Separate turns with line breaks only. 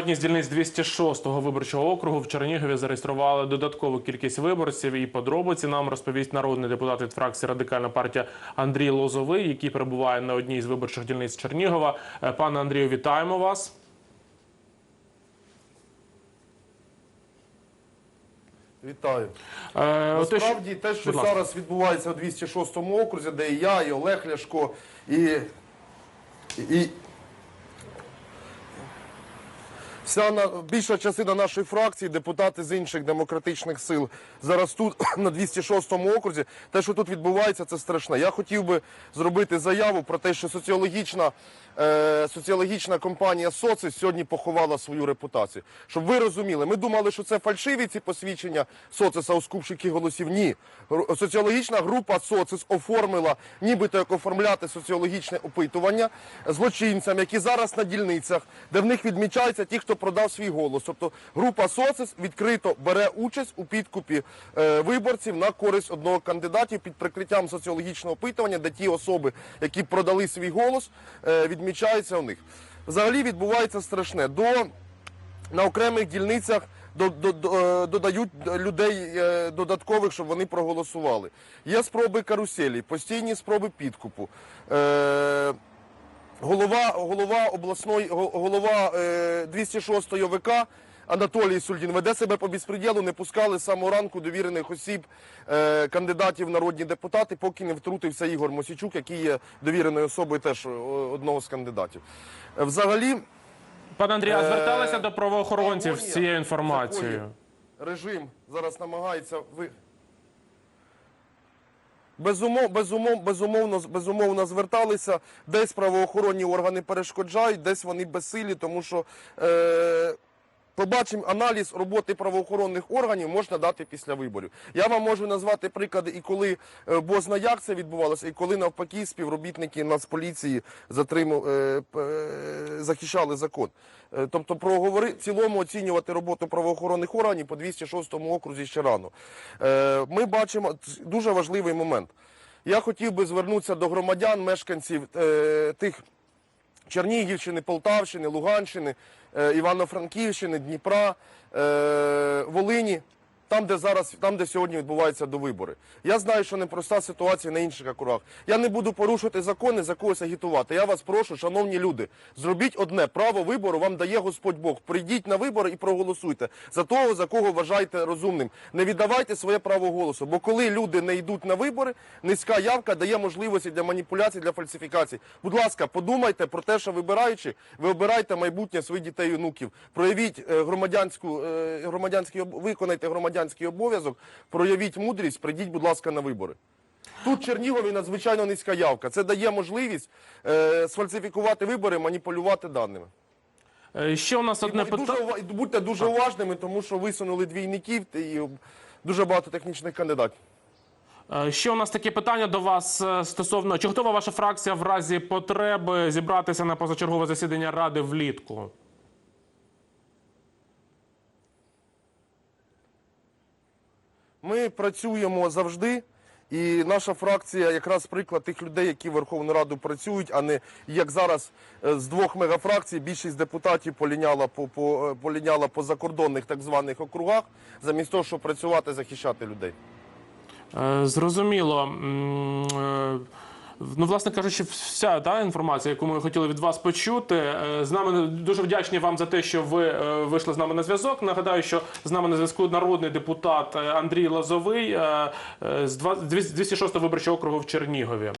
одній з дільниць 206-го виборчого округу в Чернігові зареєстрували додаткову кількість виборців. І подробиці нам розповість народний депутат від фракції Радикальна партія Андрій Лозовий, який перебуває на одній з виборчих дільниць Чернігова. Е, Пане Андрію, вітаємо вас.
Вітаю.
Е,
Насправді те, що
будь
зараз відбувається у 206 окрузі, де і я, і Олег Ляшко, і, і вся на, більша частина нашої фракції, депутати з інших демократичних сил зараз тут, на 206 окрузі. Те, що тут відбувається, це страшне. Я хотів би зробити заяву про те, що соціологічна, е, соціологічна компанія «Социс» сьогодні поховала свою репутацію. Щоб ви розуміли, ми думали, що це фальшиві ці посвідчення «Социса» у скупщиків голосів. Ні. Соціологічна група «Социс» оформила, нібито як оформляти соціологічне опитування злочинцям, які зараз на дільницях, де в них відмічаються ті, хто продав свій голос. Тобто група «Социс» відкрито бере участь у підкупі е, виборців на користь одного кандидатів під прикриттям соціологічного опитування, де ті особи, які продали свій голос, е, відмічаються у них. Взагалі відбувається страшне. До на окремих дільницях е, додають людей е, додаткових, щоб вони проголосували. Є спроби каруселі, постійні спроби підкупу. Е, голова, голова обласної го- голова е, 206 ОВК Анатолій Сульдін веде себе по безпреділу, не пускали з самого ранку довірених осіб е, кандидатів в народні депутати, поки не втрутився Ігор Мосічук, який є довіреною особою теж е, одного з кандидатів. Е, Взагалі.
Пане Андрію, а
Е,
зверталися до правоохоронців з цією інформацією?
Режим зараз намагається ви. Безумов, безумов, безумовно, безумовно зверталися, десь правоохоронні органи перешкоджають, десь вони безсилі, тому що е, побачимо аналіз роботи правоохоронних органів можна дати після виборів. Я вам можу назвати приклади, і коли е, бозна як це відбувалося, і коли навпаки співробітники Нацполіції затримав, е, е, захищали закон. Тобто проговори в цілому оцінювати роботу правоохоронних органів по 206 окрузі ще рано. Ми бачимо дуже важливий момент. Я хотів би звернутися до громадян, мешканців тих Чернігівщини, Полтавщини, Луганщини, е, Івано-Франківщини, Дніпра, е, Волині, там, де зараз, там, де сьогодні відбуваються довибори. Я знаю, що непроста ситуація на інших округах. Я не буду порушувати закони, за когось агітувати. Я вас прошу, шановні люди, зробіть одне право вибору вам дає Господь Бог. Прийдіть на вибори і проголосуйте за того, за кого вважаєте розумним. Не віддавайте своє право голосу. Бо коли люди не йдуть на вибори, низька явка дає можливості для маніпуляцій, для фальсифікацій. Будь ласка, подумайте про те, що вибираючи, ви обираєте майбутнє своїх дітей і онуків. Проявіть е, громадянську е, громадянський об- виконайте громадянський обов'язок, проявіть мудрість, прийдіть, будь ласка, на вибори. Тут Чернігові надзвичайно низька явка. Це дає можливість е, сфальсифікувати вибори, маніпулювати даними.
Е, Ще у нас одне питання.
будьте дуже уважними, тому що висунули двійників і дуже багато технічних кандидатів.
Е, Ще у нас таке питання до вас е, стосовно чи готова ваша фракція в разі потреби зібратися на позачергове засідання ради влітку?
Ми працюємо завжди, і наша фракція якраз приклад тих людей, які в Верховну Раду працюють, а не як зараз е, з двох мегафракцій більшість депутатів поліняла по, по, е, поліняла по закордонних так званих округах, замість того, щоб працювати, захищати людей.
Е, Зрозуміло. Ну, власне кажучи, вся та інформація, яку ми хотіли від вас почути. Е, З нами дуже вдячні вам за те, що ви е, вийшли з нами на зв'язок. Нагадаю, що з нами на зв'язку народний депутат е, Андрій Лазовий з 206 виборчого округу в Чернігові.